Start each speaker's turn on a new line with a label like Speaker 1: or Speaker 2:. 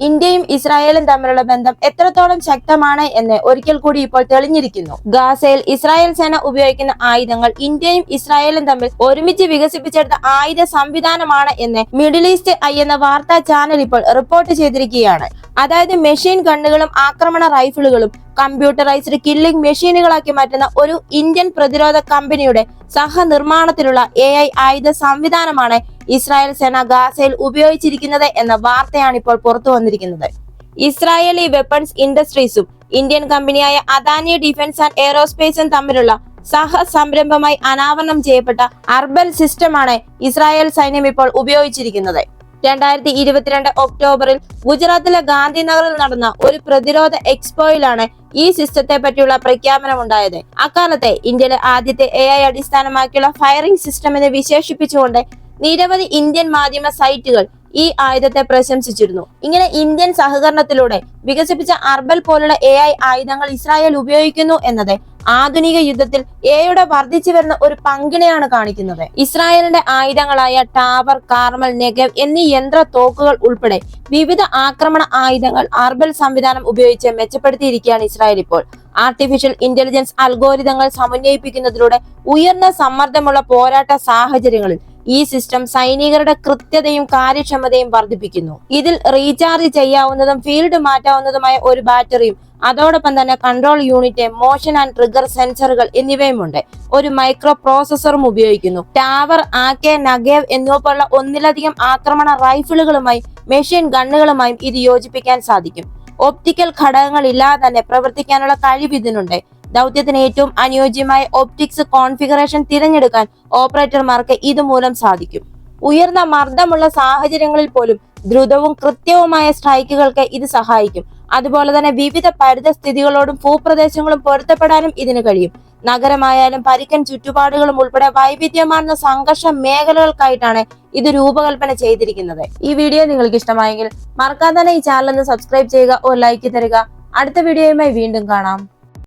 Speaker 1: ഇന്ത്യയും ഇസ്രായേലും തമ്മിലുള്ള ബന്ധം എത്രത്തോളം ശക്തമാണ് എന്ന് ഒരിക്കൽ കൂടി ഇപ്പോൾ തെളിഞ്ഞിരിക്കുന്നു. ഗാസയിൽ ഇസ്രായേൽ സേന ഉപയോഗിക്കുന്ന ആയുധങ്ങൾ ഇന്ത്യയും ഇസ്രായേലും തമ്മിൽ ഒരുമിച്ച് വികസിപ്പിച്ചെടുത്ത ആയുധ സംവിധാനമാണ് എന്ന് മിഡിൽ ഈസ്റ്റ് ഐ എന്ന വാർത്താ ചാനൽ ഇപ്പോൾ റിപ്പോർട്ട് ചെയ്തിരിക്കുകയാണ്. അതായത് മെഷീൻ ഗണ്ണുകളും ആക്രമണ റൈഫിളുകളും കമ്പ്യൂട്ടറൈസ്ഡ് കില്ലിംഗ് മെഷീനുകളാക്കി മാറ്റുന്ന ഒരു ഇന്ത്യൻ പ്രതിരോധ കമ്പനിയുടെ സഹനിർമ്മാണത്തിലുള്ള എ ഐ ആയുധ സംവിധാനമാണ് ഇസ്രായേൽ സേന ഗാസയിൽ ഉപയോഗിച്ചിരിക്കുന്നത് എന്ന വാർത്തയാണ് ഇപ്പോൾ പുറത്തു വന്നിരിക്കുന്നത്. ഇസ്രായേലി വെപ്പൺസ് ഇൻഡസ്ട്രീസും ഇന്ത്യൻ കമ്പനിയായ അദാനി ഡിഫൻസ് ആൻഡ് എയറോസ്പേസും തമ്മിലുള്ള സഹ സംരംഭമായി അനാവരണം ചെയ്യപ്പെട്ട അർബൽ സിസ്റ്റമാണ് ഇസ്രായേൽ സൈന്യം ഇപ്പോൾ ഉപയോഗിച്ചിരിക്കുന്നത്. രണ്ടായിരത്തി ഇരുപത്തിരണ്ട് ഒക്ടോബറിൽ ഗുജറാത്തിലെ ഗാന്ധിനഗറിൽ നടന്ന ഒരു പ്രതിരോധ എക്സ്പോയിലാണ് ഈ സിസ്റ്റത്തെ പറ്റിയുള്ള പ്രഖ്യാപനം ഉണ്ടായത്. അക്കാലത്തെ ഇന്ത്യയിലെ ആദ്യത്തെ എ ഐ അടിസ്ഥാനമാക്കിയുള്ള ഫയറിംഗ് സിസ്റ്റം എന്ന് വിശേഷിപ്പിച്ചുകൊണ്ട് നിരവധി ഇന്ത്യൻ മാധ്യമ സൈറ്റുകൾ ഈ ആയുധത്തെ പ്രശംസിച്ചിരുന്നു. ഇങ്ങനെ ഇന്ത്യൻ സഹകരണത്തിലൂടെ വികസിപ്പിച്ച അർബൽ പോലുള്ള എ ആയുധങ്ങൾ ഇസ്രായേൽ ഉപയോഗിക്കുന്നു എന്നത് ആധുനിക യുദ്ധത്തിൽ എയുടെ വർദ്ധിച്ചു വരുന്ന ഒരു പങ്കിനെയാണ് കാണിക്കുന്നത്. ഇസ്രായേലിന്റെ ആയുധങ്ങളായ ടാവർ കാർമൽ നെഗവ് എന്നീ യന്ത്ര തോക്കുകൾ ഉൾപ്പെടെ വിവിധ ആക്രമണ ആയുധങ്ങൾ അർബൽ സംവിധാനം ഉപയോഗിച്ച് മെച്ചപ്പെടുത്തിയിരിക്കുകയാണ് ഇസ്രായേൽ ഇപ്പോൾ. ആർട്ടിഫിഷ്യൽ ഇന്റലിജൻസ് അൽഗോരിതങ്ങൾ സമന്വയിപ്പിക്കുന്നതിലൂടെ ഉയർന്ന സമ്മർദ്ദമുള്ള പോരാട്ട സാഹചര്യങ്ങളിൽ ഈ സിസ്റ്റം സൈനികരുടെ കൃത്യതയും കാര്യക്ഷമതയും വർദ്ധിപ്പിക്കുന്നു. ഇതിൽ റീചാർജ് ചെയ്യാവുന്നതും ഫീൽഡ് മാറ്റാവുന്നതുമായ ഒരു ബാറ്ററിയും അതോടൊപ്പം തന്നെ control unit motion and trigger സെൻസറുകൾ എന്നിവയുമുണ്ട്. ഒരു മൈക്രോ പ്രോസസറും ഉപയോഗിക്കുന്നു. ടാവർ ആകെ നഗേവ് എന്നിവ പോലുള്ള ഒന്നിലധികം ആക്രമണ റൈഫിളുകളുമായി മെഷീൻ ഗണ്ണുകളുമായും ഇത് യോജിപ്പിക്കാൻ സാധിക്കും. ഓപ്റ്റിക്കൽ ഘടകങ്ങൾ ഇല്ലാതെ തന്നെ പ്രവർത്തിക്കാനുള്ള കഴിവ് ഇതിനുണ്ട്. ദൗത്യത്തിന് ഏറ്റവും അനുയോജ്യമായ ഓപ്റ്റിക്സ് കോൺഫിഗറേഷൻ തിരഞ്ഞെടുക്കാൻ ഓപ്പറേറ്റർമാർക്ക് ഇതുമൂലം സാധിക്കും. ഉയർന്ന മർദ്ദമുള്ള സാഹചര്യങ്ങളിൽ പോലും ദ്രുതവും കൃത്യവുമായ സ്ട്രൈക്കുകൾക്ക് ഇത് സഹായിക്കും. അതുപോലെ തന്നെ വിവിധ പരിതസ്ഥിതികളോടും ഭൂപ്രദേശങ്ങളും പൊരുത്തപ്പെടാനും ഇതിന് കഴിയും. നഗരമായാലും പരിക്കൻ ചുറ്റുപാടുകളും ഉൾപ്പെടെ വൈവിധ്യമാർന്ന സംഘർഷ മേഖലകൾക്കായിട്ടാണ് ഇത് രൂപകൽപ്പന ചെയ്തിരിക്കുന്നത്. ഈ വീഡിയോ നിങ്ങൾക്ക് ഇഷ്ടമായെങ്കിൽ മറക്കാതെ തന്നെ ഈ ചാനൽ ഒന്ന് സബ്സ്ക്രൈബ് ചെയ്യുക ഒരു ലൈക്ക് തരിക. അടുത്ത വീഡിയോയുമായി വീണ്ടും കാണാം.